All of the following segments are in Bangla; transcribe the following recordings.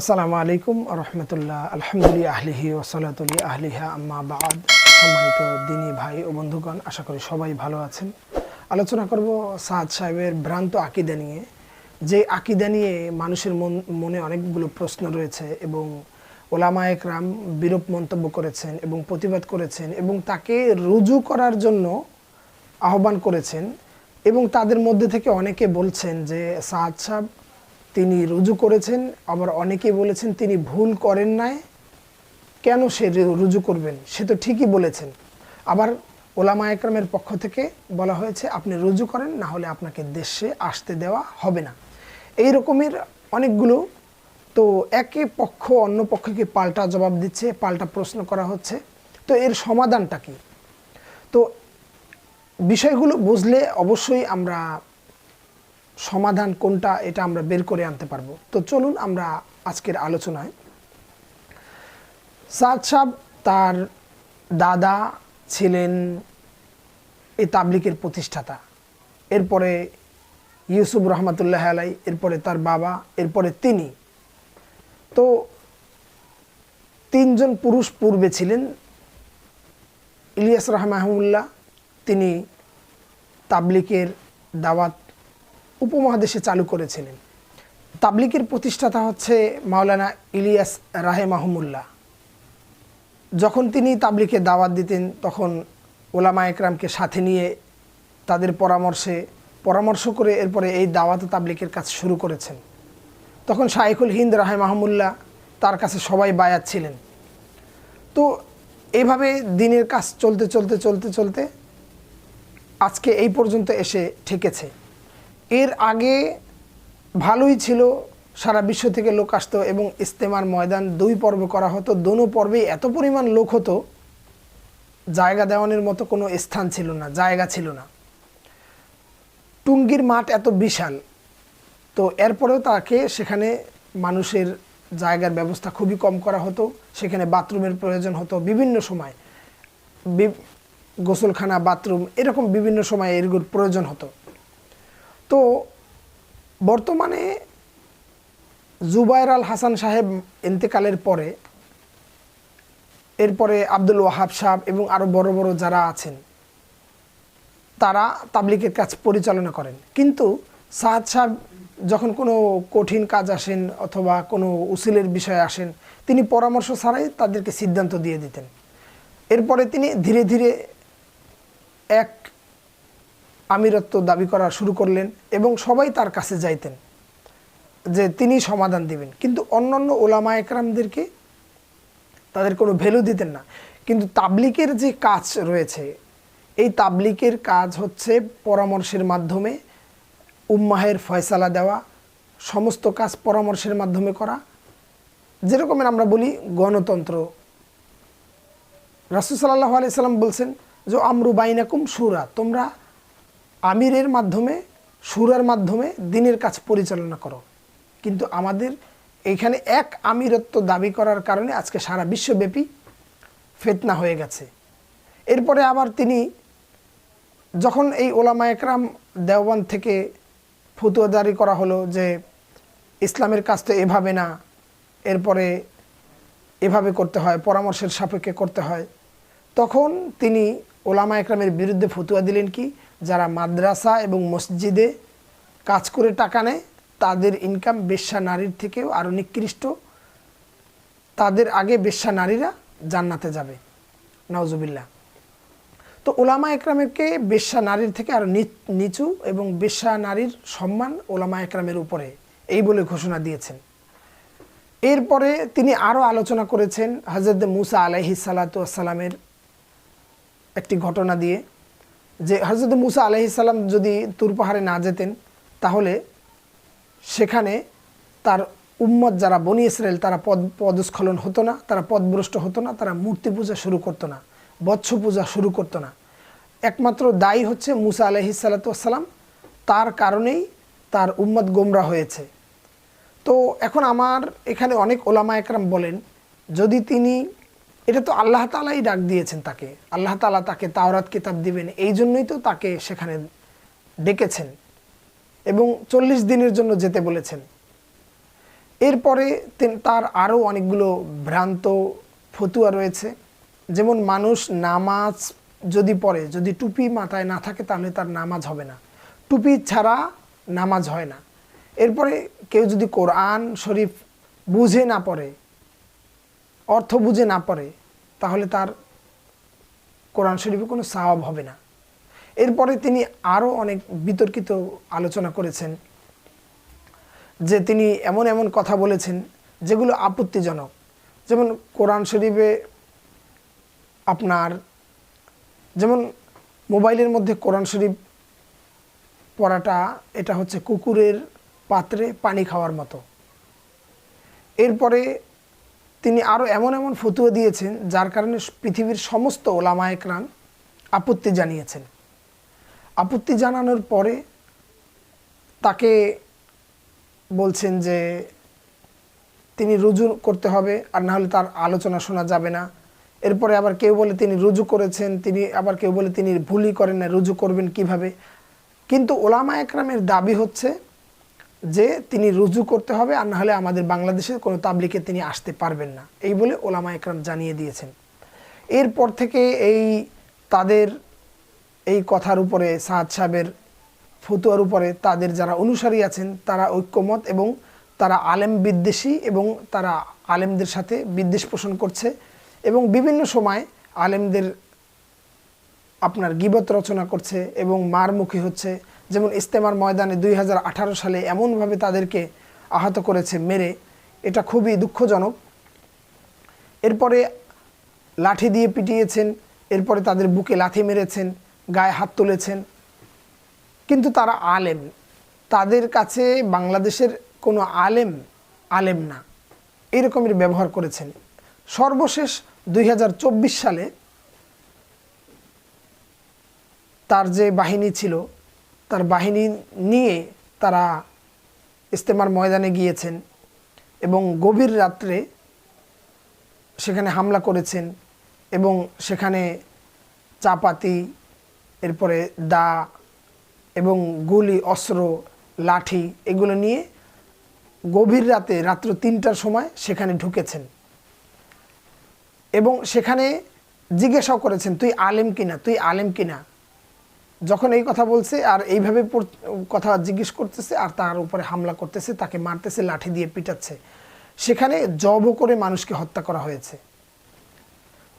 আসসালামু আলাইকুম রহমতুল্লাহ। আলহামদুলিল্লাহ আহলিহি ওসালাতুলি আহলিহা আম্মা বাদ। সম্মানিত দিনী ভাই ও বন্ধুগণ, আশা করি সবাই ভালো আছেন। আলোচনা করব সাদ সাহেবের ভ্রান্ত আকিদা নিয়ে। যে আকিদা নিয়ে মানুষের মন, মনে অনেকগুলো প্রশ্ন রয়েছে এবং ওলামা একরাম বিরূপ মন্তব্য করেছেন এবং প্রতিবাদ করেছেন এবং তাকে রুজু করার জন্য আহ্বান করেছেন এবং তাদের মধ্যে থেকে অনেকে বলছেন যে সাদ সাহেব তিনি রুজু করেছেন, আবার অনেকে বলেছেন তিনি ভুল করেন নাই। কেন সে রুজু করবেন? সে তো ঠিকই বলেছেন। আবার ওলামা একরামের পক্ষ থেকে বলা হয়েছে, আপনি রুজু করেন, না হলে আপনাকে দেশে আসতে দেওয়া হবে না। এই রকমের অনেকগুলো, তো একে পক্ষ অন্য পক্ষকে পাল্টা জবাব দিচ্ছে, পাল্টা প্রশ্ন করা হচ্ছে। তো এর সমাধানটা কি? তো বিষয়গুলো বুঝলে অবশ্যই আমরা সমাধান কোনটা এটা আমরা বের করে আনতে পারব। তো চলুন আমরা আজকের আলোচনায়। সাদ সাহ তার দাদা ছিলেন এই তাবলিকের প্রতিষ্ঠাতা। এরপরে ইউসুফ রহমতুল্লাহ আলাই এরপরে তার বাবা, এরপরে তিনি। তো তিনজন পুরুষ পূর্বে ছিলেন ইলিয়াস রহমাহুল্লাহ, তিনি তাবলিকের দাওয়াত উপমহাদেশে চালু করেছিলেন। তাবলিকের প্রতিষ্ঠাতা হচ্ছে মাওলানা ইলিয়াস রাহে মাহমুল্লাহ যখন তিনি তাবলিকে দাওয়াত দিতেন, তখন ওলামা একরামকে সাথে নিয়ে তাদের পরামর্শে, পরামর্শ করে এরপরে এই দাওয়াত তাবলিকের কাজ শুরু করেছেন। তখন শাইখুল হিন্দ রাহে মাহমুল্লাহ তার কাছে সবাই বায়াত ছিলেন। তো এইভাবে দিনের কাজ চলতে চলতে চলতে চলতে আজকে এই পর্যন্ত এসে ঠেকেছে। এর আগে ভালোই ছিল, সারা বিশ্ব থেকে লোক আসতো এবং ইস্তেমার ময়দান দুই পর্ব করা হতো, দোনো পর্বে এত পরিমাণ লোক হতো, জায়গা দেওয়ানোর মতো কোনো স্থান ছিল না, জায়গা ছিল না। টুঙ্গির মাঠ এত বিশাল, তো এরপরেও তাকে সেখানে মানুষের জায়গার ব্যবস্থা খুবই কম করা হতো, সেখানে বাথরুমের প্রয়োজন হতো বিভিন্ন সময়। গোসলখানা, বাথরুম, এরকম বিভিন্ন সময় এরগুলোর প্রয়োজন হতো। তো বর্তমানে জুবায়ের আল হাসান সাহেব ইন্তেকালের পরে, এরপরে আব্দুল ওয়াহাব সাহেব এবং আরও বড় বড় যারা আছেন, তারা তাবলিকের কাজ পরিচালনা করেন। কিন্তু সাহাদ সাহেব যখন কোনো কঠিন কাজ আসেন অথবা কোনো উসিলের বিষয়ে আসেন, তিনি পরামর্শ ছাড়াই তাদেরকে সিদ্ধান্ত দিয়ে দিতেন। এরপরে তিনি ধীরে ধীরে এক আমিরত্ব দাবি করা শুরু করলেন এবং সবাই তার কাছে যাইতেন যে তিনি সমাধান দিবেন। কিন্তু অন্যান্য ওলামা একরামদেরকে তাদের কোনো ভ্যালু দিতেন না। কিন্তু তাবলিকের যে কাজ রয়েছে, এই তাবলিকের কাজ হচ্ছে পরামর্শের মাধ্যমে উম্মাহের ফয়সালা দেওয়া, সমস্ত কাজ পরামর্শের মাধ্যমে করা। যেরকমের আমরা বলি গণতন্ত্র। রাসুল সাল্লাহ আলাইসাল্লাম বলছেন যে, আমরু বাইনাকুম সুরা তোমরা আমিরের মাধ্যমে, সুরার মাধ্যমে দিনের কাজ পরিচালনা করো। কিন্তু আমাদের এইখানে এক আমিরত্ব দাবি করার কারণে আজকে সারা বিশ্বব্যাপী ফেতনা হয়ে গেছে। এরপরে আবার তিনি যখন এই ওলামা একরাম দেওবান থেকে ফতুয়া জারি করা হলো যে ইসলামের কাজ তো এভাবে না, এরপরে এভাবে করতে হয়, পরামর্শের সাপেক্ষে করতে হয়, তখন তিনি ওলামা একরামের বিরুদ্ধে ফতুয়া দিলেন কি? যারা মাদ্রাসা এবং মসজিদে কাজ করে টাকা নেয়, তাদের ইনকাম বেশ্যা নারীর থেকেও আরও নিকৃষ্ট। তাদের আগে বেশ্যা নারীরা জান্নাতে যাবে। নওজুবিল্লাহ তো ওলামা একরামেরকে বেশ্যা নারীর থেকে আরও নিচু এবং বেশ্যা নারীর সম্মান ওলামা একরামের উপরে, এই বলে ঘোষণা দিয়েছেন। এরপরে তিনি আরও আলোচনা করেছেন হজরত মুসা আলাইহি সালাতামের একটি ঘটনা দিয়ে। যে হজরত মুসা আলাইহি সালাম যদি তুর পাহাড়ে না যেতেন, তাহলে সেখানে তার উম্মত যারা বনি ইসরায়েল, তারা পদ, পদস্খলন হতো না, তারা পদভ্রষ্ট হতো না, তারা মূর্তি পূজা শুরু করতো না, বৎস পূজা শুরু করতো না। একমাত্র দায়ী হচ্ছে মুসা আলহি তার কারণেই তার উম্মত গোমরা হয়েছে। তো এখন আমার এখানে অনেক ওলামা একরাম বলেন, যদি তিনি এটা তো আল্লাহ তালাই ডাক দিয়েছেন তাকে। আল্লাহ তালা তাকে তাওরাত কিতাব দিবেন। এই জন্যই তো তাকে সেখানে ডেকেছেন এবং চল্লিশ দিনের জন্য যেতে বলেছেন। এরপরে তার আরও অনেকগুলো ভ্রান্ত ফতুয়া রয়েছে। যেমন মানুষ নামাজ যদি পড়ে, যদি টুপি মাথায় না থাকে তাহলে তার নামাজ হবে না। টুপি ছাড়া নামাজ হয় না। এরপরে কেউ যদি কোরআন শরীফ বুঝে না পড়ে অর্থ বুঝে না পারে তাহলে তার কোরআন শরীফে কোনো সাওয়াব হবে না। এরপরে তিনি আরও অনেক বিতর্কিত আলোচনা করেছেন, যে তিনি এমন এমন কথা বলেছেন যেগুলো আপত্তিজনক। যেমন কোরআন শরীফে আপনার, যেমন মোবাইলের মধ্যে কোরআন শরীফ পড়াটা, এটা হচ্ছে কুকুরের পাত্রে পানি খাওয়ার মতো। এরপরে তিনি আরও এমন এমন ফতুয়া দিয়েছেন যার কারণে পৃথিবীর সমস্ত ওলামা একরাম আপত্তি জানিয়েছেন। আপত্তি জানানোর পরে তাকে বলছেন যে তিনি রুজু করতে হবে আর না হলে তার আলোচনা শোনা যাবে না। এরপরে আবার কেউ বলে তিনি রুজু করেছেন, তিনি আবার কেউ বলে তিনি ভুলই করেন না, রুজু করবেন কীভাবে? কিন্তু ওলামা একরামের দাবি হচ্ছে যে তিনি রুজু করতে হবে আর না হলে আমাদের বাংলাদেশের কোনো তাবলিকে তিনি আসতে পারবেন না। এই বলে ওলামা একরাম জানিয়ে দিয়েছেন। এরপর থেকে এই তাদের এই কথার উপরে সাদ সাহেবের ফতুয়ার উপরে তাদের যারা অনুসারী আছেন, তারা ঐক্যমত এবং তারা আলেম বিদ্বেষী এবং তারা আলেমদের সাথে বিদ্বেষ পোষণ করছে এবং বিভিন্ন সময় আলেমদের আপনার গিবত রচনা করছে এবং মার মারমুখী হচ্ছে। যেমন ইস্তেমার ময়দানে দুই হাজার আঠারো সালে এমনভাবে তাদেরকে আহত করেছে মেরে, এটা খুবই দুঃখজনক। এরপরে লাঠি দিয়ে পিটিয়েছেন, এরপরে তাদের বুকে লাথি মেরেছেন, গায়ে হাত তুলেছেন। কিন্তু তারা আলেম। তাদের কাছে বাংলাদেশের কোনো আলেম আলেম না। এরকমের ব্যবহার করেছেন। সর্বশেষ দুই হাজার চব্বিশ সালে তার যে বাহিনী ছিল তার বাহিনী নিয়ে তারা ইস্তেমার ময়দানে গিয়েছেন এবং গভীর রাত্রে সেখানে হামলা করেছেন এবং সেখানে চাপাতি, এরপরে দা এবং গুলি, অস্ত্র, লাঠি এগুলো নিয়ে গভীর রাতে, রাত্র তিনটার সময় সেখানে ঢুকেছেন এবং সেখানে জিজ্ঞাসাও করেছেন, তুই আলেম কিনা? তুই আলেম কিনা? যখন এই কথা বলছে আর এইভাবে কথা জিজ্ঞেস করতেছে আর তার উপরে হামলা করতেছে, তাকে মারতেছে, লাঠি দিয়ে পিটাচ্ছে, সেখানে জব করে মানুষকে হত্যা করা হয়েছে।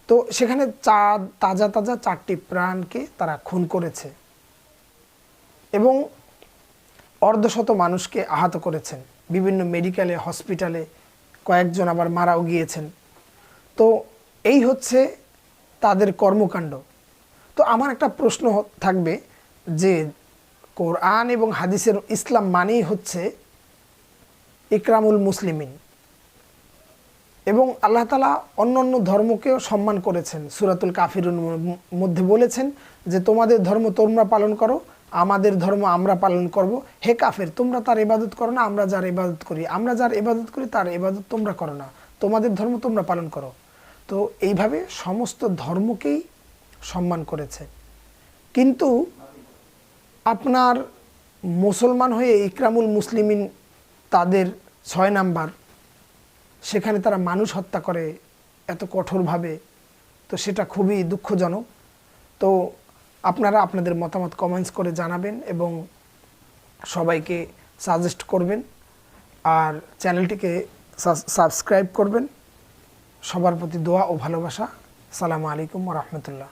তো সেখানে চা তাজা তাজা চারটি প্রাণকে তারা খুন করেছে এবং অর্ধশত মানুষকে আহত করেছেন। বিভিন্ন মেডিকেলে, হসপিটালে কয়েকজন আবার মারাও গিয়েছেন। তো এই হচ্ছে তাদের কর্মকাণ্ড। তো আমার একটা প্রশ্ন থাকবে যে কোরআন এবং হাদিসের ইসলাম মানেই হচ্ছে ইকরামুল মুসলিমিন। এবং আল্লাহ তালা অন্য অন্য ধর্মকেও সম্মান করেছেন। সুরাতুল কাফির মধ্যে বলেছেন যে, তোমাদের ধর্ম তোমরা পালন করো, আমাদের ধর্ম আমরা পালন করব। হে কাফের, তোমরা তার ইবাদত করো না, আমরা যার ইবাদত করি। আমরা যার ইবাদত করি, তার ইবাদত তোমরা করো না। তোমাদের ধর্ম তোমরা পালন করো। তো এইভাবে সমস্ত ধর্মকেই সম্মান করেছে। কিন্তু আপনার মুসলমান হয়ে ইকরামুল মুসলিমিন তাদের ছয় নাম্বার, সেখানে তারা মানুষ হত্যা করে এত কঠোরভাবে, তো সেটা খুবই দুঃখজনক। তো আপনারা আপনাদের মতামত কমেন্টস করে জানাবেন এবং সবাইকে সাজেস্ট করবেন। আর চ্যানেলটিকে সাবস্ক্রাইব করবেন। সবার প্রতি দোয়া ও ভালোবাসা। সালামু আলাইকুম রহমতুল্লাহ।